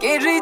Can't reach